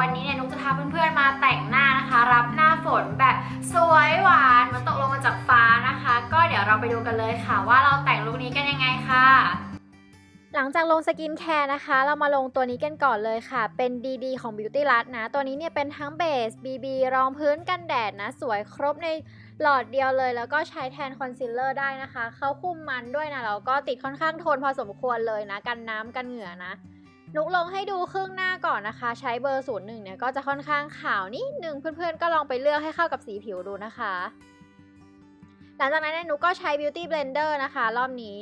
วันนี้เนี่ยนุกจะพาเพื่อนๆมาแต่งหน้านะคะ รับหน้าฝนแบบสวยหวานเหมันตกลงมาจากฟ้านะคะ ก็เดี๋ยวเราไปดูกันเลยค่ะ ว่าเราแต่งลุคนี้กันยังไงค่ะหลังจากลงสกินแคร์นะคะ เรามาลงตัวนี้กันก่อนเลยค่ะ เป็น DD ของ Beauty l u s นะ ตัวนี้เนี่ยเป็นทั้งเบส BB รองพื้นกันแดดนะ สวยครบในหลอดเดียวเลย แล้วก็ใช้แทนคอนซีลเลอร์ได้นะคะ เขาคุมมันด้วยนะ แล้วก็ติดค่อนข้างทนพอสมควรเลยนะ กันน้ำกันเหงื่อนะ นุกลงให้ดูครึ่งหน้าก่อนนะคะ ใช้เบอร์ศูนย์หนึ่งเนี่ยก็จะค่อนข้างขาวนิดนึงเพื่อนๆ ก็ลองไปเลือกให้เข้ากับสีผิวดูนะคะ หลังจากนั้นนุกก็ใช้ Beauty Blender นะคะ รอบนี้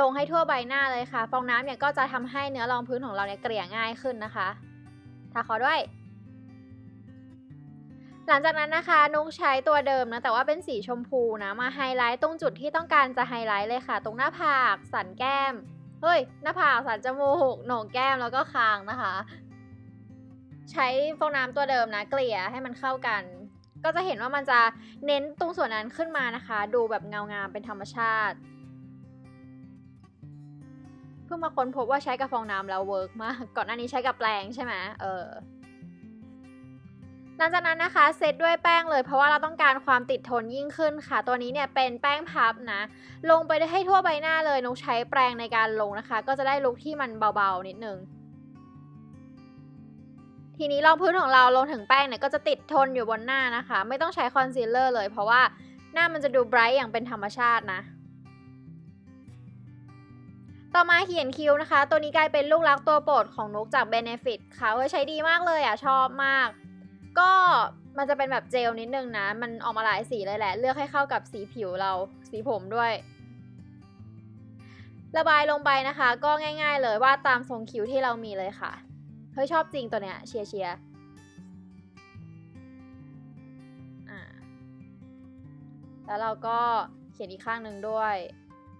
ลงให้ทั่วใบหน้าเลยค่ะ ฟองน้ำเนี่ยก็จะทำให้เนื้อรองพื้นของเราเนี่ยเกลี่ยง่ายขึ้นนะคะทาขอด้วย หลังจากนั้นนะคะนุกใช้ตัวเดิมนะแต่ว่าเป็นสีชมพูนะมาไฮไลท์ตรงจุดที่ต้องการจะไฮไลท์เลยค่ะ ตรงหน้าผาก สันแก้ม เฮ้ย หน้าผากสันจมูกโหนกแก้มแล้วก็คางนะคะ ใช้ฟองน้ำตัวเดิมนะ เกลี่ยให้มันเข้ากัน ก็จะเห็นว่ามันจะเน้นตรงส่วนนั้นขึ้นมานะคะ ดูแบบเงางามเป็นธรรมชาติ เพิ่งมาค้นพบว่าใช้กับฟองน้ำแล้วเวิร์กมาก ก่อนหน้านี้ใช้กับแปรงใช่ไหมเออ ลังจากนั้นนะคะเซตด้วยแป้งเลย เพราะว่าเราต้องการความติดทนยิ่งขึ้นค่ะ ตัวนี้เนี่ยเป็นแป้งพับนะ ลงไปได้ให้ทั่วใบหน้าเลยนุกใช้แปรงในการลงนะคะ ก็จะได้ลุคที่มันเบาๆนิดนึงทีนี้รองพื้นของเราลงถึงแป้งเนี่ยก็จะติดทนอยู่บนหน้านะคะ ไม่ต้องใช้คอนซีลเลอร์เลย เพราะว่าหน้ามันจะดูไบรท์อย่างเป็นธรรมชาตินะต่อมาเขียนคิ้วนะคะ ตัวนี้กลายเป็นลูกรักตัวโปรดของนุกจาก Benefit ค่ะเว้ยใช้ดีมากเลยอะ ชอบมาก ก็มันจะเป็นแบบเจลนิดนึงนะ มันออกมาหลายสีเลยแหละ เลือกให้เข้ากับสีผิวเรา สีผมด้วย ระบายลงไปนะคะ ก็ง่าย ๆ เลยว่าดตามทรงคิ้วที่เรามีเลยค่ะ เฮ้ยชอบจริงตัวเนี้ยเชียร์เชียร์อ่าแล้วเราก็เขียนอีกข้างหนึ่งด้วย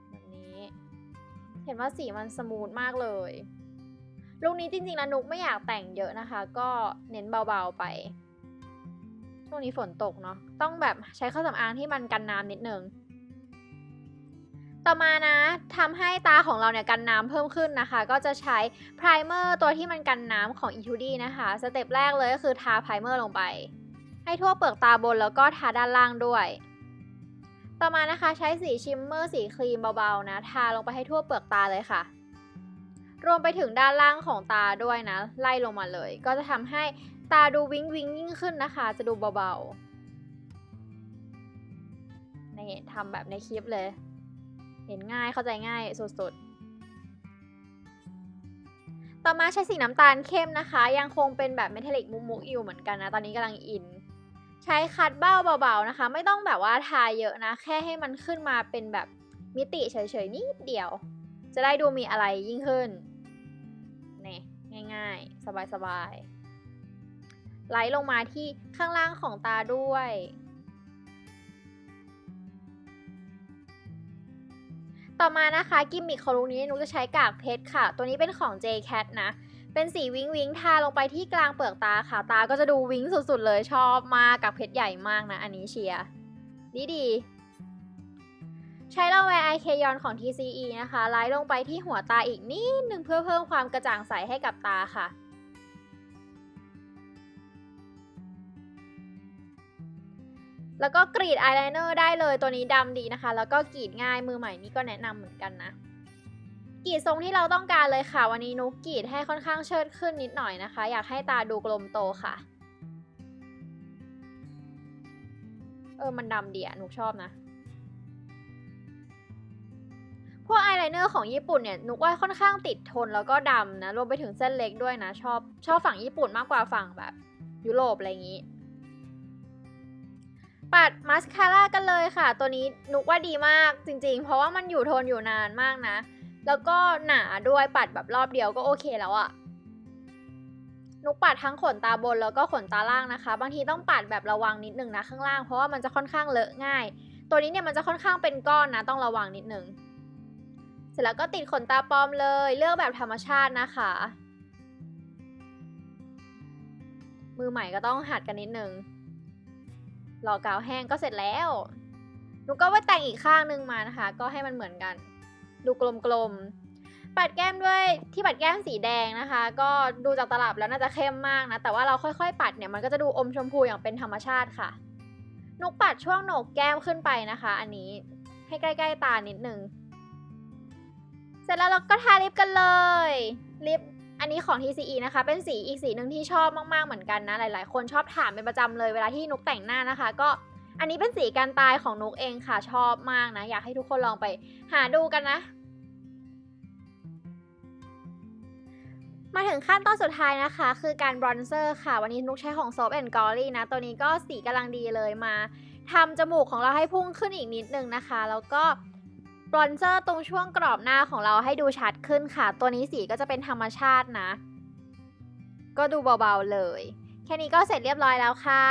แบบนี้ เห็นว่าสีมันสมูทมากเลย ลุคนี้จริงๆแล้วนุกไม่อยากแต่งเยอะนะคะ ก็เน้นเบาๆไป ช่วงนี้ฝนตกเนาะต้องแบบใช้เครื่องสำอางที่มันกันน้ำนิดนึงต่อมานะทำให้ตาของเราเนี่ยกันน้ำเพิ่มขึ้นนะคะ ก็จะใช้ไพรเมอร์ตัวที่มันกันน้ำของ e t u d นะคะสเต็ปแรกเลยก็คือทาไพรเมอร์ลงไป ให้ทั่วเปลือกตาบนแล้วก็ทาด้านล่างด้วย ต่อมานะคะใช้สีชิมเมอร์สีครีมเบาๆนะ ทาลงไปให้ทั่วเปลือกตาเลยค่ะ รวมไปถึงด้านล่างของตาด้วยนะ ไล่ลงมาเลย ก็จะทำให้ตาดูวิงวิงยิ่งขึ้นนะคะ จะดูเบาๆนี่ทำแบบในคลิปเลย เห็นง่ายเข้าใจง่ายสุดๆต่อมาใช้สีน้ำตาลเข้มนะคะ ยังคงเป็นแบบเมทัลลิกมุกๆอยู่เหมือนกันนะ ตอนนี้กำลังอิน ใช้คัดเบ้าเบาๆนะคะ ไม่ต้องแบบว่าทาเยอะนะ แค่ให้มันขึ้นมาเป็นแบบมิติเฉยๆนิดเดียว จะได้ดูมีอะไรยิ่งขึ้น นี่ง่าย ๆ สบายๆไหลลงมาที่ข้างล่างของตาด้วย ต่อมานะคะกิมมิคของลุคนี้นุกจะใช้กากเพชรค่ะ ตัวนี้เป็นของ JCat นะ เป็นสีวิงวิงทาลงไปที่กลางเปลือกตาค่ะ ตาก็จะดูวิงสุดๆเลยชอบมากกากเพชรใหญ่มากนะ อันนี้เชียร์ดีดี ใช้ลาแวร์ไอเคยอนของ TCE นะคะไล่ลงไปที่หัวตาอีกนิดนึงเพื่อเพิ่มความกระจ่างใสให้กับตาค่ะ แล้วก็กรีดอายไลเนอร์ได้เลยตัวนี้ดำดีนะคะ แล้วก็กรีดง่ายมือใหม่นี่ก็แนะนำเหมือนกันนะกรีดทรงที่เราต้องการเลยค่ะ วันนี้นุกกรีดให้ค่อนข้างเชิดขึ้นนิดหน่อยนะคะ อยากให้ตาดูกลมโตค่ะ เออมันดำดีอะนุกชอบนะ ไลเนอร์ของญี่ปุ่นเนี่ยนุกว่าค่อนข้างติดทนแล้วก็ดำนะรวมไปถึงเส้นเล็กด้วยนะชอบชอบฝั่งญี่ปุ่นมากกว่าฝั่งแบบยุโรปอะไรอย่างนี้ ปัดมาสคาร่ากันเลยค่ะ ตัวนี้นุกว่าดีมากจริงๆ เพราะว่ามันอยู่ทนอยู่นานมากนะ แล้วก็หนาด้วยปัดแบบรอบเดียวก็โอเคแล้วอะนุกปัดทั้งขนตาบนแล้วก็ขนตาล่างนะคะ บางทีต้องปัดแบบระวังนิดนึงนะข้างล่างเพราะว่ามันจะค่อนข้างเลอะง่าย ตัวนี้เนี่ยมันจะค่อนข้างเป็นก้อนนะต้องระวังนิดนึง เสร็จแล้วก็ติดขนตาปลอมเลย เลือกแบบธรรมชาตินะคะ มือใหม่ก็ต้องหัดกันนิดนึงรอกาวแห้งก็เสร็จแล้วหนูก็ไปแต่งอีกข้างหนึงมานะคะ ก็ให้มันเหมือนกัน ดูกลมๆ ปัดแก้มด้วยที่ปัดแก้มสีแดงนะคะ ก็ดูจากตลับแล้วน่าจะเข้มมากนะ แต่ว่าเราค่อยๆ ปัดเนี่ยมันก็จะดูอมชมพูอย่างเป็นธรรมชาติค่ะนุกปัดช่วงโหนกแก้มขึ้นไปนะคะ อันนี้ให้ใกล้ ๆ ตานิดนึง ร็จแล้วเราก็ทาลิปกันเลยลิปอันนี้ของ TCE นะคะ เป็นสีอีกสีหนึ่งที่ชอบมาก ๆ เหมือนกันนะ หลาย ๆ คนชอบถามเป็นประจำเลยเวลาที่นุกแต่งหน้านะคะ ก็อันนี้เป็นสีการตายของนุกเองค่ะ ชอบมากนะ อยากให้ทุกคนลองไปหาดูกันนะ มาถึงขั้นตอนสุดท้ายนะคะ คือการบรอนเซอร์ค่ะ วันนี้นุกใช้ของ Soap and Glory นะ ตัวนี้ก็สีกำลังดีเลยมาทำจมูกของเราให้พุ่งขึ้นอีกนิดนึงนะคะ แล้วก็ บรอนเซอร์ตรงช่วงกรอบหน้าของเราให้ดูชัดขึ้นค่ะ ตัวนี้สีก็จะเป็นธรรมชาตินะ ก็ดูเบาๆเลย แค่นี้ก็เสร็จเรียบร้อยแล้วค่ะ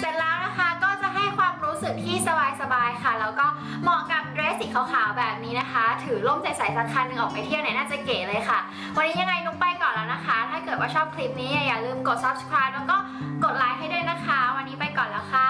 เสร็จแล้วนะคะก็จะให้ความรู้สึกที่สบายๆค่ะ แล้วก็เหมาะกับ สสีขาวๆแบบนี้นะคะ ถือล่มใสๆสักคันหนึ่งออกไปเที่ยวไหนน่าจะเก๋เลยค่ะ วันนี้ยังไงนุ๊กไปก่อนแล้วนะคะ ถ้าเกิดว่าชอบคลิปนี้อย่าลืมกด subscribe แล้วก็กดไลค์ให้ด้วยนะคะ วันนี้ไปก่อนแล้วค่ะ